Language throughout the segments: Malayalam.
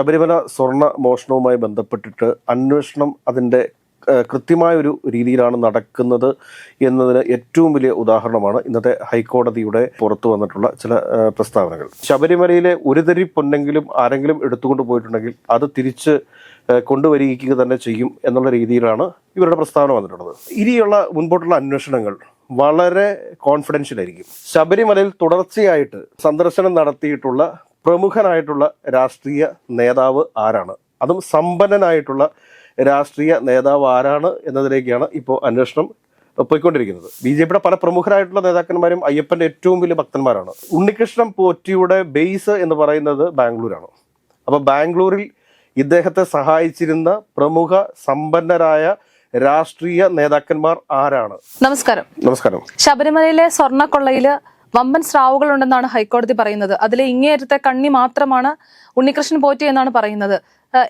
ശബരിമല സ്വർണ മോഷണവുമായി ബന്ധപ്പെട്ടിട്ട് അന്വേഷണം അതിന്റെ കൃത്യമായ ഒരു രീതിയിലാണ് നടക്കുന്നത് എന്നതിന് ഏറ്റവും വലിയ ഉദാഹരണമാണ് ഇന്നത്തെ ഹൈക്കോടതിയുടെ പുറത്തു വന്നിട്ടുള്ള ചില പ്രസ്താവനകൾ. ശബരിമലയിലെ ഒരു തരി പൊന്നെങ്കിലും ആരെങ്കിലും എടുത്തുകൊണ്ട് പോയിട്ടുണ്ടെങ്കിൽ അത് തിരിച്ച് കൊണ്ടുവരികയ്ക്ക് കൊണ്ടുവരിക തന്നെ ചെയ്യും എന്നുള്ള രീതിയിലാണ് ഇവരുടെ പ്രസ്താവന വന്നിട്ടുള്ളത്. ഇനിയുള്ള മുൻപോട്ടുള്ള അന്വേഷണങ്ങൾ വളരെ കോൺഫിഡൻഷ്യൽ ആയിരിക്കും. ശബരിമലയിൽ തുടർച്ചയായിട്ട് സന്ദർശനം നടത്തിയിട്ടുള്ള പ്രമുഖനായിട്ടുള്ള രാഷ്ട്രീയ നേതാവ് ആരാണ്? അതും സമ്പന്നനായിട്ടുള്ള രാഷ്ട്രീയ നേതാവ് ആരാണ് എന്നതിലേക്കാണ് ഇപ്പോൾ അന്വേഷണം പോയിക്കൊണ്ടിരിക്കുന്നത്. ബി ജെ പിയുടെ പല പ്രമുഖരായിട്ടുള്ള നേതാക്കന്മാരും അയ്യപ്പന്റെ ഏറ്റവും വലിയ ഭക്തന്മാരാണ്. ഉണ്ണികൃഷ്ണൻ പോറ്റിയുടെ ബേസ് എന്ന് പറയുന്നത് ബാംഗ്ലൂരാണ്. അപ്പോൾ ബാംഗ്ലൂരിൽ ഇദ്ദേഹത്തെ സഹായിച്ചിരുന്ന പ്രമുഖ സമ്പന്നരായ രാഷ്ട്രീയ നേതാക്കന്മാർ ആരാണ്? നമസ്കാരം. നമസ്കാരം. ശബരിമലയിലെ സ്വർണക്കൊള്ളയിൽ വമ്പൻ സ്രാവുകൾ ഉണ്ടെന്നാണ് ഹൈക്കോടതി പറയുന്നത്. അതിലെ ഇങ്ങേയറ്റത്തെ കണ്ണി മാത്രമാണ് ഉണ്ണികൃഷ്ണൻ പോറ്റി എന്നാണ് പറയുന്നത്.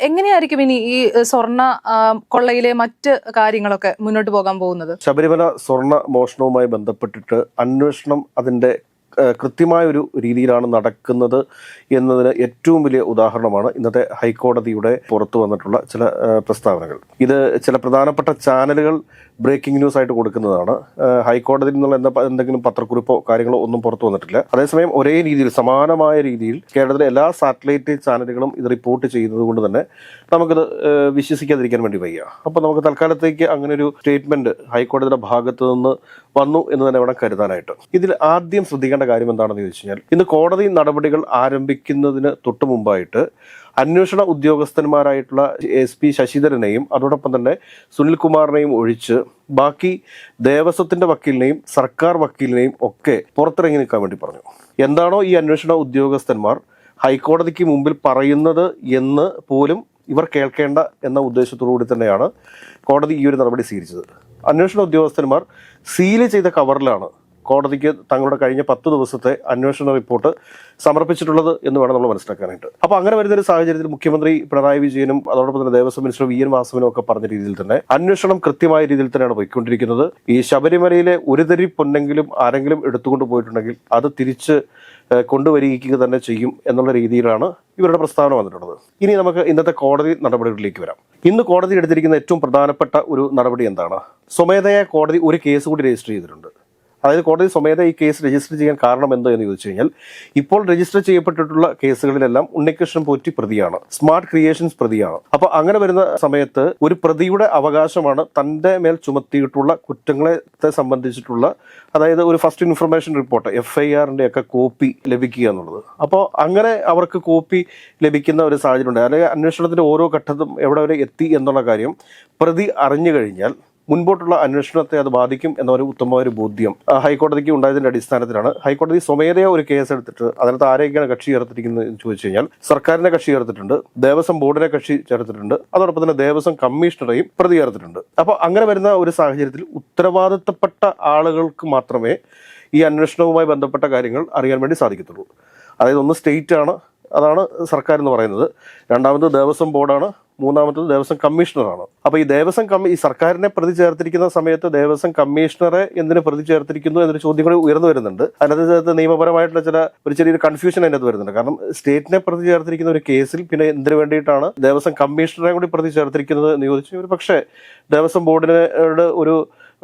എങ്ങനെയായിരിക്കും ഇനി ഈ സ്വർണ സ്വർണ കൊള്ളയിലെ മറ്റ് കാര്യങ്ങളൊക്കെ മുന്നോട്ട് പോകാൻ പോകുന്നത്? ശബരിമല സ്വർണ മോഷണവുമായി ബന്ധപ്പെട്ടിട്ട് അന്വേഷണം അതിന്റെ ഏഹ്, കൃത്യമായ ഒരു രീതിയിലാണ് നടക്കുന്നത് എന്നതിന് ഏറ്റവും വലിയ ഉദാഹരണമാണ് ഇന്നത്തെ ഹൈക്കോടതിയുടെ പുറത്തു വന്നിട്ടുള്ള ചില പ്രസ്താവനകൾ. ഇത് ചില പ്രധാനപ്പെട്ട ചാനലുകൾ ബ്രേക്കിംഗ് ന്യൂസ് ആയിട്ട് കൊടുക്കുന്നതാണ്. ഹൈക്കോടതിയിൽ നിന്നുള്ള എന്താ എന്തെങ്കിലും പത്രക്കുറിപ്പോ കാര്യങ്ങളോ ഒന്നും പുറത്തു വന്നിട്ടില്ല. അതേസമയം ഒരേ രീതിയിൽ സമാനമായ രീതിയിൽ കേരളത്തിലെ എല്ലാ സാറ്റലൈറ്റ് ചാനലുകളും ഇത് റിപ്പോർട്ട് ചെയ്യുന്നത് കൊണ്ട് തന്നെ നമുക്കിത് വിശ്വസിക്കാതിരിക്കാൻ വേണ്ടി വയ്യ. അപ്പോൾ നമുക്ക് തൽക്കാലത്തേക്ക് അങ്ങനെ ഒരു സ്റ്റേറ്റ്മെന്റ് ഹൈക്കോടതിയുടെ ഭാഗത്ത് നിന്ന് വന്നു എന്ന് തന്നെ വേണം കരുതാനായിട്ട്. ഇതിൽ ആദ്യം ശ്രദ്ധിക്കേണ്ട കാര്യം എന്താണെന്ന് ചോദിച്ചു കഴിഞ്ഞാൽ ഇന്ന് കോടതി നടപടികൾ ആരംഭിക്കുന്നതിന് തൊട്ട് മുമ്പായിട്ട് അന്വേഷണ ഉദ്യോഗസ്ഥന്മാരായിട്ടുള്ള എസ് പി ശശിധരനെയും അതോടൊപ്പം തന്നെ സുനിൽകുമാറിനെയും ഒഴിച്ച് ബാക്കി ദേവസ്വത്തിന്റെ വക്കീലിനെയും സർക്കാർ വക്കീലിനെയും ഒക്കെ പുറത്തിറങ്ങി നിൽക്കാൻ വേണ്ടി പറഞ്ഞു. എന്താണോ ഈ അന്വേഷണ ഉദ്യോഗസ്ഥന്മാർ ഹൈക്കോടതിക്ക് മുമ്പിൽ പറയുന്നത് എന്ന് പോലും ഇവർ കേൾക്കേണ്ട എന്ന ഉദ്ദേശത്തോടു കൂടി തന്നെയാണ് കോടതി ഈ ഒരു നടപടി സ്വീകരിച്ചത്. അന്വേഷണ ഉദ്യോഗസ്ഥന്മാർ സീൽ ചെയ്ത കവറിലാണ് കോടതിക്ക് തങ്ങളുടെ കഴിഞ്ഞ പത്ത് ദിവസത്തെ അന്വേഷണ റിപ്പോർട്ട് സമർപ്പിച്ചിട്ടുള്ളത് എന്ന് വേണം നമ്മൾ മനസ്സിലാക്കാനായിട്ട്. അപ്പോൾ അങ്ങനെ വരുന്ന ഒരു സാഹചര്യത്തിൽ മുഖ്യമന്ത്രി പിണറായി വിജയനും അതോടൊപ്പം തന്നെ ദേവസ്വം മിനിസ്റ്റർ വി എൻ വാസവനും ഒക്കെ പറഞ്ഞ രീതിയിൽ തന്നെ അന്വേഷണം കൃത്യമായ രീതിയിൽ തന്നെയാണ് പോയിക്കൊണ്ടിരിക്കുന്നത്. ഈ ശബരിമലയിലെ ഒരു തരി പൊന്നെങ്കിലും ആരെങ്കിലും എടുത്തുകൊണ്ട് പോയിട്ടുണ്ടെങ്കിൽ അത് തിരിച്ച് കൊണ്ടുവരികയ്ക്ക് കൊണ്ടുവരിക തന്നെ ചെയ്യും എന്നുള്ള രീതിയിലാണ് ഇവരുടെ പ്രസ്താവന വന്നിട്ടുള്ളത്. ഇനി നമുക്ക് ഇന്നത്തെ കോടതി നടപടികളിലേക്ക് വരാം. ഇന്ന് കോടതി എടുത്തിരിക്കുന്ന ഏറ്റവും പ്രധാനപ്പെട്ട ഒരു നടപടി എന്താണ്? സ്വമേധയാ കോടതി ഒരു കേസ് കൂടി രജിസ്റ്റർ ചെയ്തിട്ടുണ്ട്. അതായത് കോടതി സ്വമേധ ഈ കേസ് രജിസ്റ്റർ ചെയ്യാൻ കാരണം എന്തോ എന്ന് ചോദിച്ചു കഴിഞ്ഞാൽ ഇപ്പോൾ രജിസ്റ്റർ ചെയ്യപ്പെട്ടിട്ടുള്ള കേസുകളിലെല്ലാം ഉണ്ണികൃഷ്ണൻ പോറ്റി പ്രതിയാണ് സ്മാർട്ട് ക്രിയേഷൻസ് പ്രതിയാണ്. അപ്പൊ അങ്ങനെ വരുന്ന സമയത്ത് ഒരു പ്രതിയുടെ അവകാശമാണ് തന്റെ മേൽ ചുമത്തിയിട്ടുള്ള കുറ്റങ്ങളെ സംബന്ധിച്ചിട്ടുള്ള അതായത് ഒരു first information report F I ആറിന്റെ ഒക്കെ കോപ്പി ലഭിക്കുക എന്നുള്ളത്. അപ്പോൾ അങ്ങനെ അവർക്ക് കോപ്പി ലഭിക്കുന്ന ഒരു സാഹചര്യം ഉണ്ട്. അല്ലെങ്കിൽ അന്വേഷണത്തിന്റെ ഓരോ ഘട്ടത്തും എവിടെ വരെ എത്തി എന്നുള്ള കാര്യം പ്രതി അറിഞ്ഞു കഴിഞ്ഞാൽ മുൻപോട്ടുള്ള അന്വേഷണത്തെ അത് ബാധിക്കും എന്ന ഒരു ഉത്തമമായ ഒരു ബോധ്യം ഹൈക്കോടതിക്ക് ഉണ്ടായതിന്റെ അടിസ്ഥാനത്തിലാണ്. ഹൈക്കോടതി സ്വമേധയാ ഒരു കേസ് എടുത്തിട്ട് അതിനകത്ത് ആരെയൊക്കെയാണ് കക്ഷി ചേർത്തിരിക്കുന്നത് എന്ന് ചോദിച്ചു കഴിഞ്ഞാൽ സർക്കാരിനെ കക്ഷി ചേർത്തിട്ടുണ്ട് ദേവസ്വം ബോർഡിനെ കക്ഷി ചേർത്തിട്ടുണ്ട് അതോടൊപ്പം തന്നെ ദേവസ്വം കമ്മീഷണറെയും പ്രതി ചേർത്തിട്ടുണ്ട്. അപ്പോൾ അങ്ങനെ വരുന്ന ഒരു സാഹചര്യത്തിൽ ഉത്തരവാദിത്തപ്പെട്ട ആളുകൾക്ക് മാത്രമേ ഈ അന്വേഷണവുമായി ബന്ധപ്പെട്ട കാര്യങ്ങൾ അറിയാൻ വേണ്ടി സാധിക്കത്തുള്ളൂ. അതായത് ഒന്ന് സ്റ്റേറ്റ് ആണ് അതാണ് സർക്കാർ എന്ന് പറയുന്നത്. രണ്ടാമത് ദേവസ്വം ബോർഡാണ് മൂന്നാമത്തത് ദേവസ്വം കമ്മീഷണറാണ്. അപ്പൊ ഈ ദേവസ്വം കമ്മി ഈ സർക്കാരിനെ പ്രതി ചേർത്തിരിക്കുന്ന സമയത്ത് ദേവസ്വം കമ്മീഷണറെ എന്തിന് പ്രതി ചേർത്തിരിക്കുന്നു എന്നൊരു ചോദ്യം കൂടി ഉയർന്നു വരുന്നുണ്ട്. അതിനകത്ത് നിയമപരമായിട്ടുള്ള ചില ഒരു ചെറിയൊരു കൺഫ്യൂഷൻ അതിനകത്ത് വരുന്നുണ്ട്. കാരണം സ്റ്റേറ്റിനെ പ്രതി ചേർത്തിരിക്കുന്ന ഒരു കേസിൽ പിന്നെ എന്തിനു വേണ്ടിയിട്ടാണ് ദേവസ്വം കമ്മീഷണറെ കൂടി പ്രതി ചേർത്തിരിക്കുന്നത് എന്ന് ചോദിച്ചു ഒരു പക്ഷേ ദേവസ്വം ബോർഡിനോട് ഒരു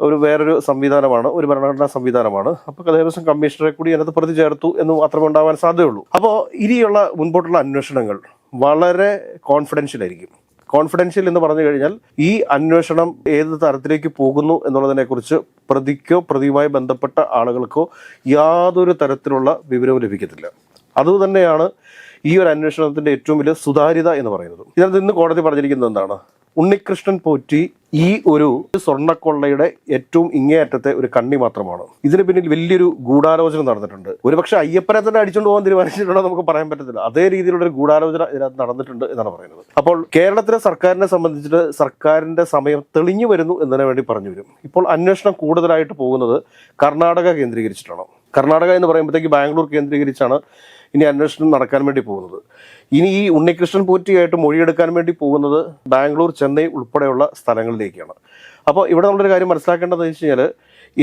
ഒരു വേറൊരു സംവിധാനമാണ് ഒരു ഭരണഘടനാ സംവിധാനമാണ്. അപ്പോൾ ദേവസ്വം കമ്മീഷണറെ കൂടി അതിനകത്ത് പ്രതി ചേർത്തു എന്ന് മാത്രമേ ഉണ്ടാവാൻ സാധ്യതയുള്ളൂ. അപ്പോൾ ഇനിയുള്ള മുൻപോട്ടുള്ള അന്വേഷണങ്ങൾ വളരെ കോൺഫിഡൻഷ്യൽ ആയിരിക്കും. കോൺഫിഡൻഷ്യൽ എന്ന് പറഞ്ഞു കഴിഞ്ഞാൽ ഈ അന്വേഷണം ഏത് തരത്തിലേക്ക് പോകുന്നു എന്നുള്ളതിനെ കുറിച്ച് പ്രതിക്കോ പ്രതിയുമായി ബന്ധപ്പെട്ട ആളുകൾക്കോ യാതൊരു തരത്തിലുള്ള വിവരവും ലഭിക്കത്തില്ല. അതുതന്നെയാണ് ഈ ഒരു അന്വേഷണത്തിന്റെ ഏറ്റവും വലിയ സുതാര്യത എന്ന് പറയുന്നത്. ഇതിനകത്ത് ഇന്ന് കോടതി പറഞ്ഞിരിക്കുന്നത് എന്താണ്? ഉണ്ണികൃഷ്ണൻ പോറ്റി ഈ ഒരു സ്വർണക്കൊള്ളയുടെ ഏറ്റവും ഇങ്ങേയറ്റത്തെ ഒരു കണ്ണി മാത്രമാണ്. ഇതിന് പിന്നിൽ വലിയൊരു ഗൂഢാലോചന നടന്നിട്ടുണ്ട്. ഒരുപക്ഷെ അയ്യപ്പനെ തന്നെ അടിച്ചുകൊണ്ട് പോകാൻ തീരുമാനിച്ചിട്ടുണ്ടോ നമുക്ക് പറയാൻ പറ്റത്തില്ല. അതേ രീതിയിലുള്ള ഒരു ഗൂഢാലോചന ഇതിനകത്ത് നടന്നിട്ടുണ്ട് എന്നാണ് പറയുന്നത്. അപ്പോൾ കേരളത്തിലെ സർക്കാരിനെ സംബന്ധിച്ചിട്ട് സർക്കാരിന്റെ സമയം തെളിഞ്ഞു വരുന്നു എന്നതിന് വേണ്ടി പറഞ്ഞു വരും. ഇപ്പോൾ അന്വേഷണം കൂടുതലായിട്ട് പോകുന്നത് കർണാടക കേന്ദ്രീകരിച്ചിട്ടാണ്. കർണാടക എന്ന് പറയുമ്പോഴത്തേക്ക് ബാംഗ്ലൂർ കേന്ദ്രീകരിച്ചാണ് ഇനി അന്വേഷണം നടക്കാൻ വേണ്ടി പോകുന്നത്. ഇനി ഈ ഉണ്ണികൃഷ്ണൻ പോറ്റിയായിട്ട് മൊഴിയെടുക്കാൻ വേണ്ടി പോകുന്നത് ബാംഗ്ലൂർ ചെന്നൈ ഉൾപ്പെടെയുള്ള സ്ഥലങ്ങളിലേക്കാണ്. അപ്പോൾ ഇവിടെ നമ്മളൊരു കാര്യം മനസ്സിലാക്കേണ്ടത് വെച്ച് കഴിഞ്ഞാൽ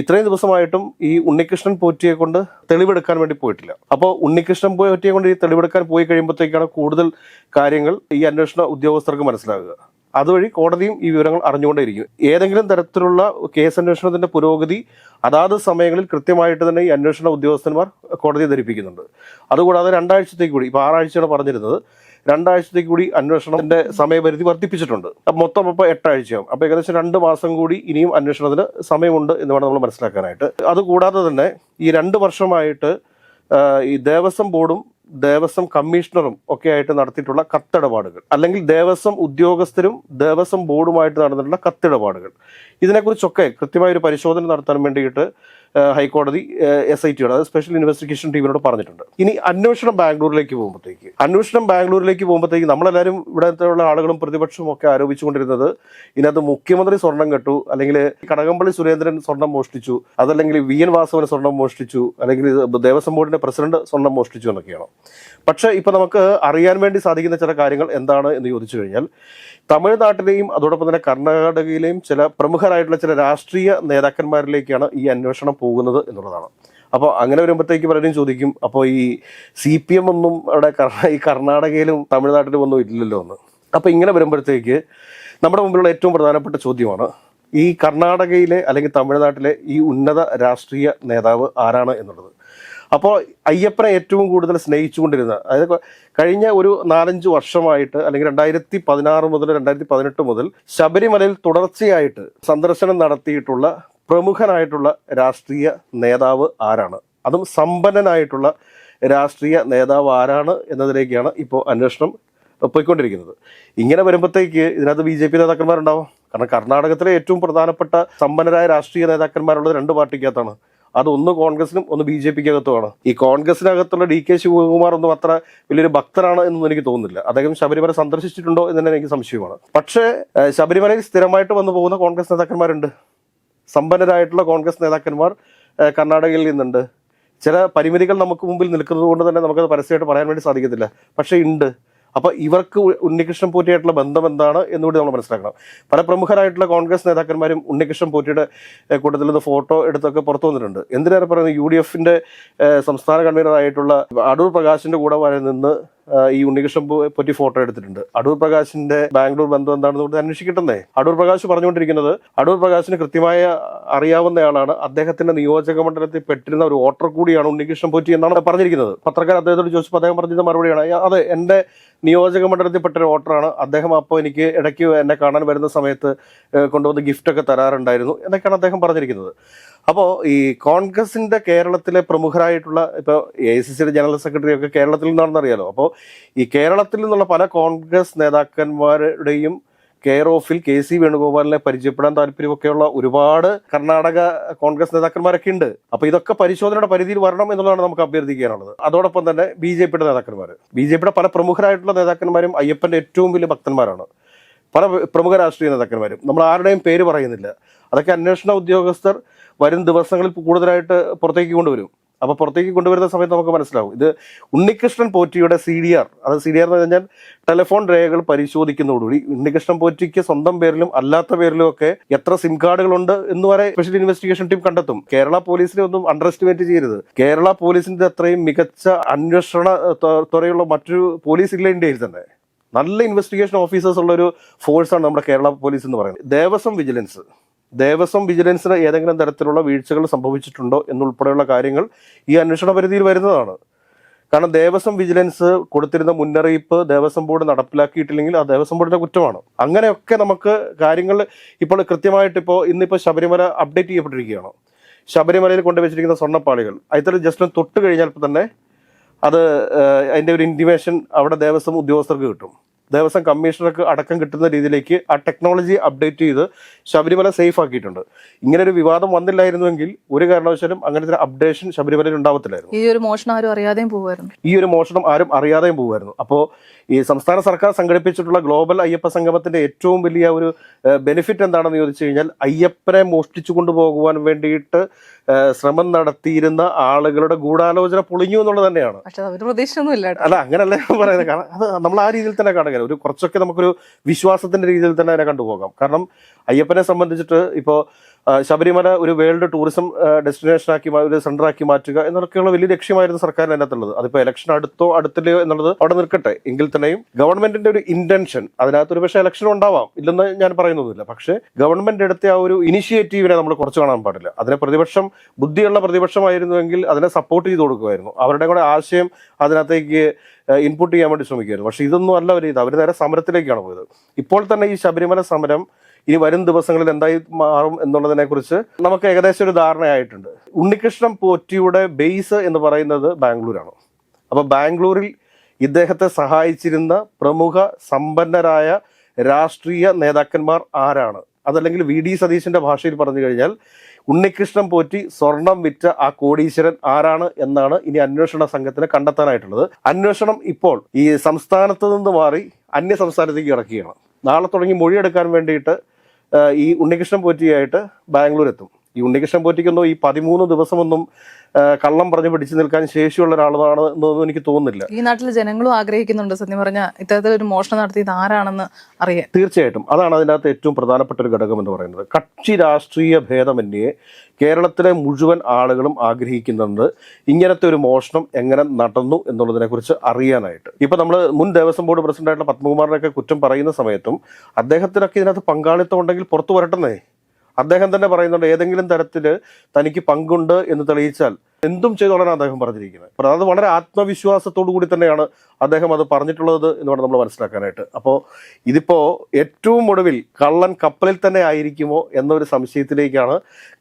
ഇത്രയും ദിവസമായിട്ടും ഈ ഉണ്ണികൃഷ്ണൻ പോറ്റിയെ കൊണ്ട് തെളിവെടുക്കാൻ വേണ്ടി പോയിട്ടില്ല. അപ്പോൾ ഉണ്ണികൃഷ്ണൻ പോറ്റിയെ കൊണ്ട് ഈ തെളിവെടുക്കാൻ പോയി കഴിയുമ്പോഴത്തേക്കാണ് കൂടുതൽ കാര്യങ്ങൾ ഈ അന്വേഷണ ഉദ്യോഗസ്ഥർക്ക് മനസ്സിലാകുക. അതുവഴി കോടതിയും ഈ വിവരങ്ങൾ അറിഞ്ഞുകൊണ്ടേയിരിക്കും. ഏതെങ്കിലും തരത്തിലുള്ള കേസ് അന്വേഷണത്തിന്റെ പുരോഗതി അതാത് സമയങ്ങളിൽ കൃത്യമായിട്ട് തന്നെ ഈ അന്വേഷണ ഉദ്യോഗസ്ഥന്മാർ കോടതിയെ ധരിപ്പിക്കുന്നുണ്ട്. അതുകൂടാതെ രണ്ടാഴ്ചത്തേക്ക് കൂടി ഇപ്പൊ ആറാഴ്ചയാണ് പറഞ്ഞിരുന്നത് രണ്ടാഴ്ചത്തേക്ക് കൂടി അന്വേഷണത്തിന്റെ സമയപരിധി വർദ്ധിപ്പിച്ചിട്ടുണ്ട്. അപ്പൊ മൊത്തം ഇപ്പോൾ എട്ടാഴ്ചയാവും. അപ്പൊ ഏകദേശം രണ്ട് മാസം കൂടി ഇനിയും അന്വേഷണത്തിന് സമയമുണ്ട് എന്ന് വേണം നമ്മൾ മനസ്സിലാക്കാനായിട്ട്. അതുകൂടാതെ തന്നെ ഈ രണ്ട് വർഷമായിട്ട് ഈ ദേവസ്വം ബോർഡും ദേവസ്വം കമ്മീഷണറും ഒക്കെ ആയിട്ട് നടത്തിയിട്ടുള്ള കത്തിടപാടുകൾ. അല്ലെങ്കിൽ ദേവസ്വം ഉദ്യോഗസ്ഥരും ദേവസ്വം ബോർഡുമായിട്ട് നടന്നിട്ടുള്ള കത്തിടപാടുകൾ. ഇതിനെക്കുറിച്ചൊക്കെ കൃത്യമായ ഒരു പരിശോധന നടത്താൻ വേണ്ടിയിട്ട് ഹൈക്കോടതി എസ് ഐ ടിയോട് അതായത് സ്പെഷ്യൽ ഇൻവെസ്റ്റിഗേഷൻ ടീമിനോട് പറഞ്ഞിട്ടുണ്ട്. ഇനി അന്വേഷണം ബാംഗ്ലൂരിലേക്ക് പോകുമ്പോഴത്തേക്ക്. അന്വേഷണം ബാംഗ്ലൂരിലേക്ക് പോകുമ്പോഴത്തേക്ക് നമ്മളെല്ലാവരും ഇവിടത്തെ ഉള്ള ആളുകളും പ്രതിപക്ഷവും ഒക്കെ ആരോപിച്ചുകൊണ്ടിരുന്നത് ഇതിനകത്ത് മുഖ്യമന്ത്രി സ്വർണം കെട്ടു അല്ലെങ്കിൽ കടകംപള്ളി സുരേന്ദ്രൻ സ്വർണം മോഷ്ടിച്ചു അതല്ലെങ്കിൽ വി. എൻ. വാസവൻ സ്വർണം മോഷ്ടിച്ചു അല്ലെങ്കിൽ ദേവസ്വം ബോർഡിന്റെ പ്രസിഡന്റ് സ്വർണം മോഷ്ടിച്ചു എന്നൊക്കെയാണ്? പക്ഷേ ഇപ്പൊ നമുക്ക് അറിയാൻ വേണ്ടി സാധിക്കുന്ന ചില കാര്യങ്ങൾ എന്താണ് എന്ന് ചോദിച്ചു കഴിഞ്ഞാൽ തമിഴ്നാട്ടിലെയും അതോടൊപ്പം തന്നെ കർണാടകയിലെയും ചില പ്രമുഖരായിട്ടുള്ള ചില രാഷ്ട്രീയ നേതാക്കന്മാരിലേക്കാണ് ഈ അന്വേഷണം പോകുന്നത് എന്നുള്ളതാണ്. അപ്പോൾ അങ്ങനെ വരുമ്പോഴത്തേക്ക് പലരും ചോദിക്കും അപ്പോൾ ഈ സി പി എം ഒന്നും അവിടെ ഈ കർണാടകയിലും തമിഴ്നാട്ടിലും ഒന്നും ഇല്ലല്ലോ എന്ന്. അപ്പോൾ ഇങ്ങനെ വരുമ്പോഴത്തേക്ക് നമ്മുടെ മുമ്പിലുള്ള ഏറ്റവും പ്രധാനപ്പെട്ട ചോദ്യമാണ് ഈ കർണാടകയിലെ അല്ലെങ്കിൽ തമിഴ്നാട്ടിലെ ഈ ഉന്നത രാഷ്ട്രീയ നേതാവ് ആരാണ് എന്നുള്ളത്. അപ്പോൾ അയ്യപ്പനെ ഏറ്റവും കൂടുതൽ സ്നേഹിച്ചുകൊണ്ടിരുന്ന അതായത് കഴിഞ്ഞ ഒരു നാലഞ്ച് വർഷമായിട്ട് അല്ലെങ്കിൽ രണ്ടായിരത്തി പതിനാറ് മുതൽ രണ്ടായിരത്തി പതിനെട്ട് മുതൽ ശബരിമലയിൽ തുടർച്ചയായിട്ട് സന്ദർശനം നടത്തിയിട്ടുള്ള പ്രമുഖനായിട്ടുള്ള രാഷ്ട്രീയ നേതാവ് ആരാണ്? അതും സമ്പന്നനായിട്ടുള്ള രാഷ്ട്രീയ നേതാവ് ആരാണ് എന്നതിലേക്കാണ് ഇപ്പോൾ അന്വേഷണം പോയിക്കൊണ്ടിരിക്കുന്നത്. ഇങ്ങനെ വരുമ്പോഴത്തേക്ക് ഇതിനകത്ത് ബി ജെ പി നേതാക്കന്മാരുണ്ടാവും. കാരണം കർണാടകത്തിലെ ഏറ്റവും പ്രധാനപ്പെട്ട സമ്പന്നരായ രാഷ്ട്രീയ നേതാക്കന്മാരുള്ളത് രണ്ട് പാർട്ടിക്കകത്താണ്. അത് ഒന്ന് കോൺഗ്രസിനും ഒന്ന് ബി ജെ പിക്ക് അകത്തുമാണ് ഈ കോൺഗ്രസിനകത്തുള്ള ഡി കെ ശിവകുമാർ ഒന്നും അത്ര വലിയൊരു ഭക്തനാണ് എന്നൊന്നും എനിക്ക് തോന്നുന്നില്ല. അദ്ദേഹം ശബരിമല സന്ദർശിച്ചിട്ടുണ്ടോ എന്ന് എനിക്ക് സംശയമാണ്. പക്ഷേ ശബരിമലയിൽ സ്ഥിരമായിട്ട് വന്നു പോകുന്ന കോൺഗ്രസ് നേതാക്കന്മാരുണ്ട്. സമ്പന്നരായിട്ടുള്ള കോൺഗ്രസ് നേതാക്കന്മാർ കർണാടകയിൽ നിന്നുണ്ട്. ചില പരിമിതികൾ നമുക്ക് മുമ്പിൽ നിൽക്കുന്നത് കൊണ്ട് തന്നെ നമുക്കത് പരസ്യമായിട്ട് പറയാൻ വേണ്ടി സാധിക്കത്തില്ല. പക്ഷേ ഉണ്ട്. അപ്പൊ ഇവർക്ക് ഉണ്ണികൃഷ്ണൻ പോറ്റിയായിട്ടുള്ള ബന്ധം എന്താണ് എന്നുകൂടി നമ്മൾ മനസ്സിലാക്കണം. പല പ്രമുഖരായിട്ടുള്ള കോൺഗ്രസ് നേതാക്കന്മാരും ഉണ്ണികൃഷ്ണൻ പോറ്റിയുടെ കൂട്ടത്തിൽ നിന്ന് ഫോട്ടോ എടുത്തൊക്കെ പുറത്തു വന്നിട്ടുണ്ട്. എന്തിനേറെ പറയുന്നത്? യു ഡി എഫിന്റെ സംസ്ഥാന കൺവീനറായിട്ടുള്ള അടൂർ പ്രകാശിന്റെ കൂടെ വരെ നിന്ന് ഈ ഉണ്ണികൃഷ്ണൻ പറ്റി ഫോട്ടോ എടുത്തിട്ടുണ്ട്. അടൂർ പ്രകാശിന്റെ ബാംഗ്ലൂർ ബന്ധം എന്താണെന്ന് കൊണ്ട് അന്വേഷിക്കട്ടെ അടൂർ പ്രകാശ് പറഞ്ഞുകൊണ്ടിരിക്കുന്നത് അടൂർ പ്രകാശിന് കൃത്യമായ അറിയാവുന്നയാളാണ് അദ്ദേഹത്തിന്റെ നിയോജക മണ്ഡലത്തിൽ പെട്ടിരുന്ന ഒരു വോട്ടർ കൂടിയാണ് ഉണ്ണികൃഷ്ണൻ പോറ്റി എന്നാണ് പറഞ്ഞിരിക്കുന്നത്. പത്രക്കാർ അദ്ദേഹത്തോട് ചോദിച്ചപ്പോൾ അദ്ദേഹം പറഞ്ഞിരുന്ന മറുപടിയാണ്. "ആ, അതെ എന്റെ നിയോജക മണ്ഡലത്തിൽ പെട്ട ഒരു വോട്ടറാണ് അദ്ദേഹം അപ്പോൾ എനിക്ക് ഇടയ്ക്ക് എന്നെ കാണാൻ വരുന്ന സമയത്ത് കൊണ്ടുവന്ന് ഗിഫ്റ്റ് ഒക്കെ തരാറുണ്ടായിരുന്നു എന്നൊക്കെയാണ് അദ്ദേഹം പറഞ്ഞിരിക്കുന്നത്. അപ്പോൾ ഈ കോൺഗ്രസിന്റെ കേരളത്തിലെ പ്രമുഖരായിട്ടുള്ള ഇപ്പോൾ എ ഐ സി സിയുടെ ജനറൽ സെക്രട്ടറി ഒക്കെ കേരളത്തിൽ നിന്നാണെന്ന് അറിയാലോ അപ്പോൾ ഈ കേരളത്തിൽ നിന്നുള്ള പല കോൺഗ്രസ് നേതാക്കന്മാരുടെയും കെയർ ഓഫിൽ കെ സി വേണുഗോപാലിനെ പരിചയപ്പെടാൻ താല്പര്യമൊക്കെയുള്ള ഒരുപാട് കർണാടക കോൺഗ്രസ് നേതാക്കന്മാരൊക്കെ ഉണ്ട്. അപ്പൊ ഇതൊക്കെ പരിശോധനയുടെ പരിധിയിൽ വരണം എന്നുള്ളതാണ് നമുക്ക് അഭ്യർത്ഥിക്കാനുള്ളത്. അതോടൊപ്പം തന്നെ ബി ജെ പിയുടെ നേതാക്കന്മാർ ബി ജെ പിയുടെ പല പ്രമുഖരായിട്ടുള്ള നേതാക്കന്മാരും അയ്യപ്പന്റെ ഏറ്റവും വലിയ ഭക്തന്മാരാണ്. പല പ്രമുഖ രാഷ്ട്രീയ നേതാക്കന്മാരും. നമ്മൾ ആരുടെയും പേര് പറയുന്നില്ല. അതൊക്കെ അന്വേഷണ ഉദ്യോഗസ്ഥർ വരും ദിവസങ്ങളിൽ കൂടുതലായിട്ട് പുറത്തേക്ക് കൊണ്ടുവരും. അപ്പോൾ പുറത്തേക്ക് കൊണ്ടുവരുന്ന സമയത്ത് നമുക്ക് മനസ്സിലാവും. ഇത് ഉണ്ണികൃഷ്ണൻ പോറ്റിയുടെ സി ഡി ആർ. അത് സി ഡി ആർ എന്ന് പറഞ്ഞാൽ ടെലിഫോൺ രേഖകൾ പരിശോധിക്കുന്നതോടുകൂടി ഉണ്ണികൃഷ്ണൻ പോറ്റിക്ക് സ്വന്തം പേരിലും അല്ലാത്ത പേരിലും ഒക്കെ എത്ര സിം കാർഡുകളുണ്ട് എന്ന് വരെ സ്പെഷ്യൽ ഇൻവെസ്റ്റിഗേഷൻ ടീം കണ്ടെത്തും. കേരള പോലീസിനെ ഒന്നും അണ്ടർ എസ്റ്റിമേറ്റ് ചെയ്യരുത്. കേരള പോലീസിന്റെ അത്രയും മികച്ച അന്വേഷണ ത്വ- ത്വരയുള്ള മറ്റൊരു പോലീസ് ഇല്ല ഇന്ത്യയിൽ തന്നെ. നല്ല ഇൻവെസ്റ്റിഗേഷൻ ഓഫീസേഴ്സ് ഉള്ള ഒരു ഫോഴ്സാണ് നമ്മുടെ കേരള പോലീസ് എന്ന് പറയുന്നത്. ദേവസ്വം വിജിലൻസ് ദേവസ്വം വിജിലൻസിന് ഏതെങ്കിലും തരത്തിലുള്ള വീഴ്ചകൾ സംഭവിച്ചിട്ടുണ്ടോ എന്നുൾപ്പെടെയുള്ള കാര്യങ്ങൾ ഈ അന്വേഷണ പരിധിയിൽ വരുന്നതാണ്. കാരണം ദേവസ്വം വിജിലൻസ് കൊടുത്തിരുന്ന മുന്നറിയിപ്പ് ദേവസ്വം ബോർഡ് നടപ്പിലാക്കിയിട്ടില്ലെങ്കിൽ ആ ദേവസ്വം ബോർഡിന്റെ കുറ്റമാണ്. അങ്ങനെയൊക്കെ നമുക്ക് കാര്യങ്ങൾ ഇപ്പോൾ കൃത്യമായിട്ട് ഇപ്പോൾ ഇന്നിപ്പോൾ ശബരിമല അപ്ഡേറ്റ് ചെയ്യപ്പെട്ടിരിക്കുകയാണ്. ശബരിമലയിൽ കൊണ്ടുവച്ചിരിക്കുന്ന സ്വർണപ്പാളികൾ. അതിൽ ജസ്റ്റ് ഒന്ന് തൊട്ട് കഴിഞ്ഞാൽ തന്നെ അത് അതിന്റെ ഒരു ഇന്റിമേഷൻ അവിടെ ദേവസ്വം ഉദ്യോഗസ്ഥർക്ക് കിട്ടും. ദേവസ്വം കമ്മീഷണർക്ക് അടക്കം കിട്ടുന്ന രീതിയിലേക്ക് ആ ടെക്നോളജി അപ്ഡേറ്റ് ചെയ്ത് ശബരിമല സേഫ് ആക്കിയിട്ടുണ്ട്. ഇങ്ങനെ ഒരു വിവാദം വന്നില്ലായിരുന്നുവെങ്കിൽ ഒരു കാരണവശാലും അങ്ങനത്തെ ഒരു അപ്ഡേഷൻ ശബരിമലയിൽ ഉണ്ടാവത്തില്ലായിരുന്നു. ഈ ഒരു മോഷണം ആരും അറിയാതെയും പോകുമായിരുന്നു. ഈ ഒരു മോഷണം ആരും അറിയാതെയും പോകുമായിരുന്നു. അപ്പോൾ ഈ സംസ്ഥാന സർക്കാർ സംഘടിപ്പിച്ചിട്ടുള്ള ഗ്ലോബൽ അയ്യപ്പ സംഗമത്തിന്റെ ഏറ്റവും വലിയ ഒരു ബെനിഫിറ്റ് എന്താണെന്ന് ചോദിച്ചു കഴിഞ്ഞാൽ അയ്യപ്പനെ മോഷ്ടിച്ചു കൊണ്ടുപോകുവാൻ വേണ്ടിയിട്ട് ശ്രമം നടത്തിയിരുന്ന ആളുകളുടെ ഗൂഢാലോചന പൊളിഞ്ഞു എന്നുള്ളത് തന്നെയാണ്. പക്ഷെ അവർ പ്രതീക്ഷയൊന്നും അല്ല അങ്ങനല്ല പറയുന്നത്. കാരണം അത് നമ്മൾ ആ രീതിയിൽ തന്നെ കാണുക ഒരു കുറച്ചൊക്കെ നമുക്കൊരു വിശ്വാസത്തിന്റെ രീതിയിൽ തന്നെ അതിനെ കണ്ടുപോകാം. കാരണം അയ്യപ്പനെ സംബന്ധിച്ചിട്ട് ഇപ്പോൾ ശബരിമല ഒരു വേൾഡ് ടൂറിസം ഡെസ്റ്റിനേഷൻ ആക്കി ഒരു സെന്റർ ആക്കി മാറ്റുക എന്നൊക്കെയുള്ള വലിയ ലക്ഷ്യമായിരുന്നു സർക്കാരിന് അതിനകത്തുള്ളത്. അതിപ്പോ ഇലക്ഷൻ അടുത്തോ അടുത്തില്ലയോ എന്നുള്ളത് അവിടെ നിൽക്കട്ടെ. എങ്കിൽ തന്നെയും ഗവൺമെന്റിന്റെ ഒരു ഇന്റൻഷൻ അതിനകത്ത് ഒരു പക്ഷേ ഇലക്ഷൻ ഉണ്ടാവാം ഇല്ലെന്ന് ഞാൻ പറയുന്നതില്ല പക്ഷേ ഗവൺമെന്റ് എടുത്ത ആ ഒരു ഇനിഷ്യേറ്റീവിനെ നമ്മൾ കുറച്ച് കാണാൻ പാടില്ല. അതിനെ പ്രതിപക്ഷം ബുദ്ധിയുള്ള പ്രതിപക്ഷമായിരുന്നുവെങ്കിൽ അതിനെ സപ്പോർട്ട് ചെയ്ത് കൊടുക്കുമായിരുന്നു. അവരുടെ കൂടെ ആശയം അതിനകത്തേക്ക് ഇൻപുട്ട് ചെയ്യാൻ വേണ്ടി ശ്രമിക്കുകയായിരുന്നു. പക്ഷേ ഇതൊന്നും അല്ല അവർ ഇത് അവർ നേരെ സമരത്തിലേക്കാണ് പോയത്. ഇപ്പോൾ തന്നെ ഈ ശബരിമല സമരം ഇനി വരും ദിവസങ്ങളിൽ എന്തായി മാറും എന്നുള്ളതിനെ കുറിച്ച് നമുക്ക് ഏകദേശം ഒരു ധാരണയായിട്ടുണ്ട്. ഉണ്ണികൃഷ്ണൻ പോറ്റിയുടെ ബേസ് എന്ന് പറയുന്നത് ബാംഗ്ലൂരാണ്. അപ്പോൾ ബാംഗ്ലൂരിൽ ഇദ്ദേഹത്തെ സഹായിച്ചിരുന്ന പ്രമുഖ സമ്പന്നരായ രാഷ്ട്രീയ നേതാക്കന്മാർ ആരാണ്? അതല്ലെങ്കിൽ വി ഡി സതീശന്റെ ഭാഷയിൽ പറഞ്ഞു കഴിഞ്ഞാൽ ഉണ്ണികൃഷ്ണൻ പോറ്റി സ്വർണം വിറ്റ ആ കോടീശ്വരൻ ആരാണ് എന്നാണ് ഇനി അന്വേഷണ സംഘത്തിന് കണ്ടെത്താനായിട്ടുള്ളത്. അന്വേഷണം ഇപ്പോൾ ഈ സംസ്ഥാനത്ത് നിന്ന് മാറി അന്യ സംസ്ഥാനത്തേക്ക് ഇറക്കുകയാണ്. നാളെ തുടങ്ങി മൊഴിയെടുക്കാൻ വേണ്ടിയിട്ട് ഈ ഉണ്ണികൃഷ്ണൻ പോറ്റിയായിട്ട് ബാംഗ്ലൂർ എത്തും ഈ ഉണ്ണികൃഷ്ണൻ പോറ്റിക്കൊന്നും ഈ പതിമൂന്ന് ദിവസമൊന്നും കള്ളം പറഞ്ഞ് പിടിച്ചു നിൽക്കാൻ ശേഷിയുള്ള ഒരാളാണ് എന്നൊന്നും എനിക്ക് തോന്നുന്നില്ല. ഈ നാട്ടിലെ ജനങ്ങളും ആഗ്രഹിക്കുന്നുണ്ട് സത്യം പറഞ്ഞ. ഇത്തരത്തിലൊരു മോഷണം നടത്തിയത് ആരാണെന്ന് അറിയാൻ. തീർച്ചയായിട്ടും. അതാണ് അതിനകത്ത് ഏറ്റവും പ്രധാനപ്പെട്ട ഒരു ഘടകം എന്ന് പറയുന്നത്. കക്ഷി രാഷ്ട്രീയ ഭേദമന്യേ കേരളത്തിലെ മുഴുവൻ ആളുകളും ആഗ്രഹിക്കുന്നുണ്ട് ഇങ്ങനത്തെ ഒരു മോഷണം എങ്ങനെ നടന്നു എന്നുള്ളതിനെ കുറിച്ച് അറിയാനായിട്ട്. ഇപ്പൊ നമ്മൾ മുൻ ദേവസ്വം ബോർഡ് പ്രസിഡന്റായിട്ടുള്ള പത്മകുമാറിനൊക്കെ കുറ്റം പറയുന്ന സമയത്തും അദ്ദേഹത്തിനൊക്കെ ഇതിനകത്ത് പങ്കാളിത്തം ഉണ്ടെങ്കിൽ പുറത്തു വരട്ടെന്നേ. അദ്ദേഹം തന്നെ പറയുന്നുണ്ട് ഏതെങ്കിലും തരത്തിൽ തനിക്ക് പങ്കുണ്ട് എന്ന് തെളിയിച്ചാൽ എന്തും ചെയ്തോളാണ് അദ്ദേഹം പറഞ്ഞിരിക്കുന്നത്. അപ്പോൾ അത് വളരെ ആത്മവിശ്വാസത്തോടു കൂടി തന്നെയാണ് അദ്ദേഹം അത് പറഞ്ഞിട്ടുള്ളത് എന്ന് പറഞ്ഞാൽ നമ്മൾ മനസ്സിലാക്കാനായിട്ട്. അപ്പോൾ ഇതിപ്പോൾ ഏറ്റവും ഒടുവിൽ കള്ളൻ കപ്പലിൽ തന്നെ ആയിരിക്കുമോ എന്നൊരു സംശയത്തിലേക്കാണ്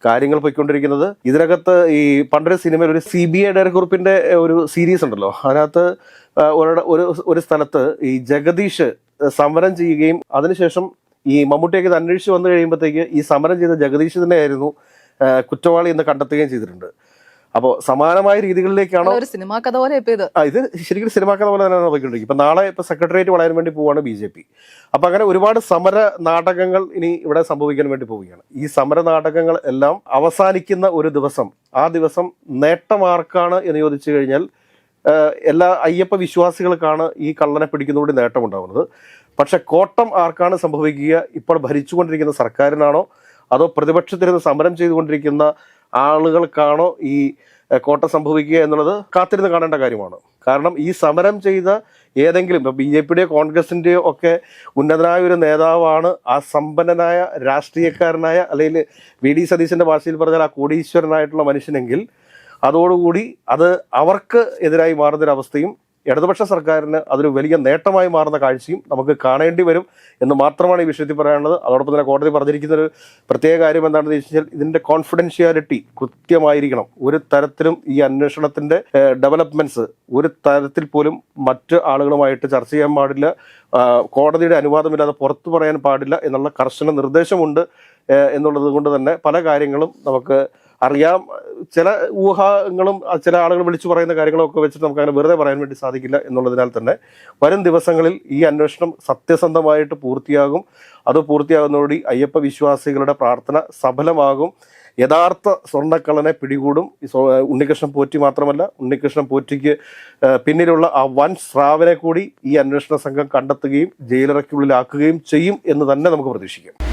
കാര്യങ്ങൾ പോയിക്കൊണ്ടിരിക്കുന്നത്. ഇതിനകത്ത് ഈ പണ്ടൊരു സിനിമയിൽ ഒരു സി ബി ഐ ഡയറക്കുറിപ്പിന്റെ ഒരു സീരീസ് ഉണ്ടല്ലോ. അതിനകത്ത് ഒരു ഒരു സ്ഥലത്ത് ഈ ജഗദീഷ് സമരം ചെയ്യുകയും അതിനുശേഷം ഈ മമ്മൂട്ടിയൊക്കെ ഇത് അന്വേഷിച്ച് വന്നു കഴിയുമ്പോഴത്തേക്ക് ഈ സമരം ചെയ്ത ജഗദീഷ് തന്നെയായിരുന്നു ആയിരുന്നു കുറ്റവാളി എന്ന് കണ്ടെത്തുകയും ചെയ്തിട്ടുണ്ട്. അപ്പോൾ സമാനമായ രീതികളിലേക്കാണോ ഒരു സിനിമാ കഥ പോലെ ഇത്. ഇത് ശരിക്കും സിനിമാ കഥ പോലെ തന്നെയാണ് പോയിക്കൊണ്ടിരിക്കുന്നത് ഇപ്പൊ നാളെ ഇപ്പൊ സെക്രട്ടേറിയറ്റ് വളരാൻ വേണ്ടി പോവാണ് ബി ജെ പി. അപ്പൊ അങ്ങനെ ഒരുപാട് സമര നാടകങ്ങൾ ഇനി ഇവിടെ സംഭവിക്കാൻ വേണ്ടി പോവുകയാണ്. ഈ സമര നാടകങ്ങൾ എല്ലാം അവസാനിക്കുന്ന ഒരു ദിവസം ആ ദിവസം നേട്ടമാർക്കാണ് എന്ന് ചോദിച്ചു കഴിഞ്ഞാൽ എല്ലാ അയ്യപ്പ വിശ്വാസികൾക്കാണ് ഈ കള്ളനെ പിടിക്കുന്നതോടെ നേട്ടമുണ്ടാകുന്നത് പക്ഷെ കോട്ടം ആർക്കാണ് സംഭവിക്കുക? ഇപ്പോൾ ഭരിച്ചുകൊണ്ടിരിക്കുന്ന സർക്കാരിനാണോ? അതോ പ്രതിപക്ഷത്തിരുന്ന് സമരം ചെയ്തുകൊണ്ടിരിക്കുന്ന ആളുകൾക്കാണോ ഈ കോട്ടം സംഭവിക്കുക എന്നുള്ളത് കാത്തിരുന്ന് കാണേണ്ട കാര്യമാണ്. കാരണം ഈ സമരം ചെയ്ത ഏതെങ്കിലും ഇപ്പം ബി ജെ പിയുടെയോ കോൺഗ്രസിന്റെയോ ഒക്കെ ഉന്നതനായ ഒരു നേതാവാണ് ആ സമ്പന്നനായ രാഷ്ട്രീയക്കാരനായ അല്ലെങ്കിൽ വി ഡി സതീശന്റെ ഭാഷയിൽ പറഞ്ഞാൽ ആ കോടീശ്വരനായിട്ടുള്ള മനുഷ്യനെങ്കിൽ അതോടുകൂടി അത് അവർക്ക് എതിരായി മാറുന്നൊരവസ്ഥയും ഇടതുപക്ഷ സർക്കാരിന് അതൊരു വലിയ നേട്ടമായി മാറുന്ന കാഴ്ചയും നമുക്ക് കാണേണ്ടി വരും എന്ന് മാത്രമാണ് ഈ വിഷയത്തിൽ പറയാനുള്ളത്. അതോടൊപ്പം തന്നെ കോടതി പറഞ്ഞിരിക്കുന്ന ഒരു പ്രത്യേക കാര്യം എന്താണെന്ന് വെച്ചാൽ ഇതിന്റെ കോൺഫിഡൻഷ്യാലിറ്റി കൃത്യമായിരിക്കണം. ഒരു തരത്തിലും ഈ അന്വേഷണത്തിന്റെ ഡെവലപ്മെന്റ്സ് ഒരു തരത്തിൽ പോലും മറ്റ് ആളുകളുമായിട്ട് ചർച്ച ചെയ്യാൻ പാടില്ല. കോടതിയുടെ അനുവാദമില്ലാതെ പുറത്തു പറയാൻ പാടില്ല എന്നുള്ള കർശന നിർദ്ദേശമുണ്ട് എന്നുള്ളത് കൊണ്ട് തന്നെ പല കാര്യങ്ങളും നമുക്ക് അറിയാം. ചില ഊഹങ്ങളും ചില ആളുകൾ വിളിച്ചു പറയുന്ന കാര്യങ്ങളൊക്കെ വെച്ചിട്ട് നമുക്ക് അങ്ങനെ വെറുതെ പറയാൻ വേണ്ടി സാധിക്കില്ല എന്നുള്ളതിനാൽ തന്നെ വരും ദിവസങ്ങളിൽ ഈ അന്വേഷണം സത്യസന്ധമായിട്ട് പൂർത്തിയാകും. അത് പൂർത്തിയാകുന്നതോടെ അയ്യപ്പ വിശ്വാസികളുടെ പ്രാർത്ഥന സഫലമാകും. യഥാർത്ഥ സ്വർണക്കള്ളനെ പിടികൂടും. ഉണ്ണികൃഷ്ണൻ പോറ്റി മാത്രമല്ല ഉണ്ണികൃഷ്ണൻ പോറ്റിക്ക് പിന്നിലുള്ള ആ വൻ സ്രാവിനെ കൂടി ഈ അന്വേഷണ സംഘം കണ്ടെത്തുകയും ജയിലറയ്ക്കുള്ളിലാക്കുകയും ചെയ്യും എന്ന് തന്നെ നമുക്ക് പ്രതീക്ഷിക്കാം.